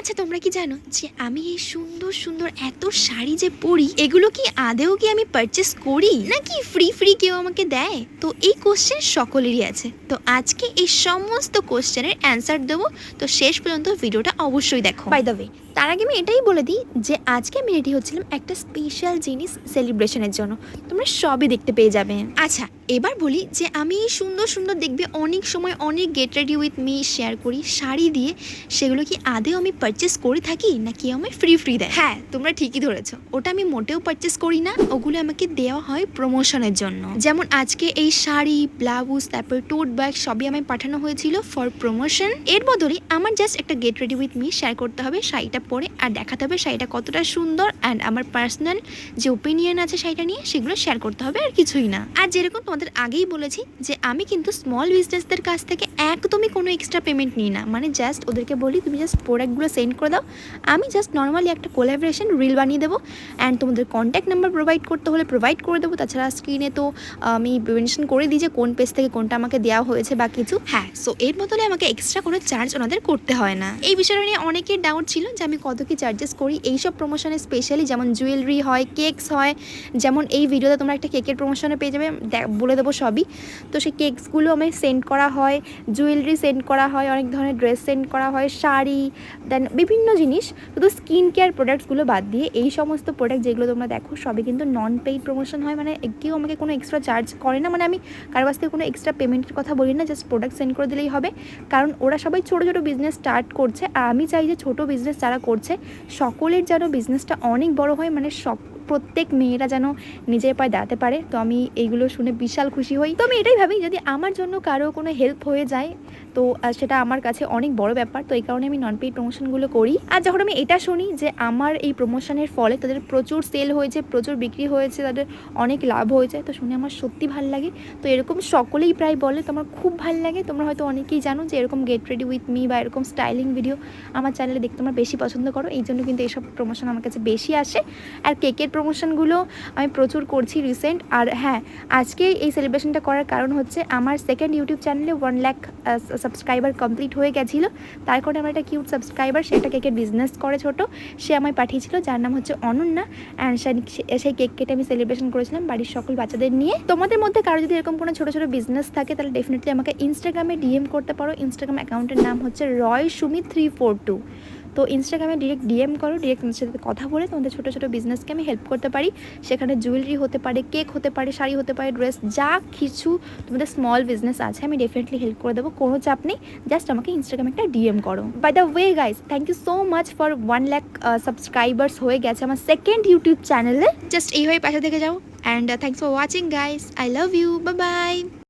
আচ্ছা তোমরা কি জানো যে আমি এই সুন্দর সুন্দর এত শাড়ি যে পরি এগুলো কি আদেও কি আমি পারচেস করি? নাকি ফ্রি ফ্রি কেউ আমাকে দেয়? তো এই কোশ্চেন সকলেরই আছে। তো আজকে এই সমস্ত কোশ্চেনের অ্যান্সার দেবো। তো শেষ পর্যন্ত ভিডিওটা অবশ্যই দেখো। বাই দ্য ওয়ে তার আগে আমি এটাই বলে দিই যে আজকে আমি রেডি হচ্ছিলাম একটা স্পেশাল জিনিস সেলিব্রেশনের জন্য। তোমরা সবই দেখতে পেয়ে যাবে। আচ্ছা এবার বলি যে আমি সুন্দর সুন্দর দেখবে অনেক সময় অনেক get ready with me share করি। শাড়ি দিয়ে সেগুলো কি আদেও আমি পারচেস করে থাকি না কেউ আমায় ফ্রি ফ্রি দেয়? হ্যাঁ তোমরা ঠিকই ধরেছো। ওটা আমি মোটেও পারচেস করি না, ওগুলো আমাকে দেওয়া হয় প্রমোশনের জন্য। যেমন আজকে এই শাড়ি ব্লাউজ তারপর টোট ব্যাগ সবই আমায় পাঠানো হয়েছিল ফর প্রমোশন এর বদলে আমার জাস্ট একটা get ready with me share করতে হবে শাড়িটা পরে, আর দেখাতে হবে শাড়িটা কতটা সুন্দর অ্যান্ড আমার পার্সোনাল যে ওপিনিয়ন আছে শাড়িটা নিয়ে, সেগুলো শেয়ার করতে হবে, আর কিছুই না। আর যেরকম তোমাদের আগেই বলেছি, যে আমি কিন্তু স্মল বিজনেসদের কাছ থেকে একদমই কোনো এক্সট্রা পেমেন্ট নিই না। মানে জাস্ট ওদেরকে বলি, তুমি জাস্ট প্রোডাক্টগুলো সেন্ড করে দাও। আমি জাস্ট নর্মালি একটা কোলাবরেশন রিল বানিয়ে দেবো অ্যান্ড তোমাদের কন্ট্যাক্ট নাম্বার প্রোভাইড করতে হলে প্রোভাইড করে দেবো। তাছাড়া স্ক্রিনে তো, আমি মেনশন করে দিই যে কোন পেজ থেকে কোনটা আমাকে দেওয়া হয়েছে বা কিছু। হ্যাঁ সো এর বদলে আমাকে এক্সট্রা কোনো চার্জ ওনাদের করতে হয় না। এই বিষয়টা নিয়ে অনেকের ডাউট ছিল যে আমি কত কী চার্জেস করি। এইসব প্রমোশনে স্পেশালি যেমন জুয়েলারি হয় কেকস হয়, যেমন এই ভিডিওতে তোমরা একটা কেকের প্রমোশনে পেয়ে যাবে বলে দেবো সবই। তো সেই কেকসগুলো আমি সেন্ড করা হয় জুয়েলারি সেন্ড করা হয়, অনেক ধরনের ড্রেস সেন্ড করা হয়, শাড়ি দেন বিভিন্ন জিনিস, শুধু স্কিন কেয়ার প্রোডাক্টসগুলো বাদ দিয়ে এই সমস্ত প্রোডাক্ট যেগুলো তোমরা দেখো, সবই কিন্তু নন পেইড প্রমোশন হয়। মানে কেউ আমাকে কোনো এক্সট্রা চার্জ করে না। মানে আমি কারও কাছ থেকে কোনো এক্সট্রা পেমেন্টের কথা বলি না জাস্ট প্রোডাক্ট সেন্ড করে দিলেই হবে। কারণ ওরা সবাই ছোটো ছোটো বিজনেস স্টার্ট করছে। আর আমি চাই যে ছোটো বিজনেস যারা করছে, সকলের যেন বিজনেসটা অনেক বড় হয়। মানে সব প্রত্যেক মেয়েরা যেন নিজের পায়ে দাঁড়াতে পারে। তো আমি এইগুলো শুনে বিশাল খুশি হই। তো আমি এটাই ভাবি, যদি আমার জন্য কারও কোনো হেল্প হয়ে যায়, তো সেটা আমার কাছে অনেক বড় ব্যাপার। তো এই কারণে আমি নন পেইড প্রমোশনগুলো করি। আর যখন আমি এটা শুনি যে আমার এই প্রমোশনের ফলে তাদের প্রচুর সেল হয়েছে, প্রচুর বিক্রি হয়েছে, তাদের অনেক লাভ হয়েছে, তো শুনে আমার সত্যি ভালো লাগে। তো এরকম সকলেই প্রায় বলে, তো আমার খুব ভালো লাগে। তোমরা হয়তো অনেকেই জানো যে এরকম গেট রেডি উইথ মি বা এরকম স্টাইলিং ভিডিও আমার চ্যানেলে দেখতে তোমরা বেশি পছন্দ করো। এই জন্য কিন্তু এইসব প্রমোশন আমার কাছে বেশি আসে। আর কেকের প্রমোশনগুলো আমি প্রচুর করছি রিসেন্ট আর হ্যাঁ আজকে এই সেলিব্রেশনটা করার কারণ হচ্ছে আমার সেকেন্ড ইউটিউব চ্যানেলে ওয়ান লাখ সাবস্ক্রাইবার কমপ্লিট হয়ে গেছিল। তার কারণে আমার একটা কিউট সাবস্ক্রাইবার সে একটা কেকের বিজনেস করে ছোট। সে আমায় পাঠিয়েছিল, যার নাম হচ্ছে অনন্যা। অ্যান্ড সেই কেক কেটে আমি সেলিব্রেশন করেছিলাম বাড়ির সকল বাচ্চাদের নিয়ে। তোমাদের মধ্যে কারও যদি এরকম কোনো ছোটো ছোটো বিজনেস থাকে, তাহলে ডেফিনেটলি আমাকে ইনস্টাগ্রামে ডিএম করতে পারো। ইনস্টাগ্রাম অ্যাকাউন্টের নাম হচ্ছে Roy Sumit three four two তো ইনস্টাগ্রামে ডিরেক্ট ডিএম করো ডিরেক্ট তোমাদের সাথে কথা বলে তোমাদের ছোটো ছোটো বিজনেসকে আমি হেল্প করতে পারি। সেখানে জুয়েলারি হতে পারে কেক হতে পারে, শাড়ি হতে পারে ড্রেস যা কিছু তোমাদের স্মল বিজনেস আছে আমি ডেফিনেটলি হেল্প করে দেবো, কোনো চাপ নেই। জাস্ট আমাকে ইনস্টাগ্রামে একটা ডিএম করো। By the way guys thank you so much for one lakh subscribers হয়ে গেছে আমার সেকেন্ড ইউটিউব চ্যানেলে জাস্ট এইভাবে পাশে থেকে যাও and thanks for watching guys I love you bye bye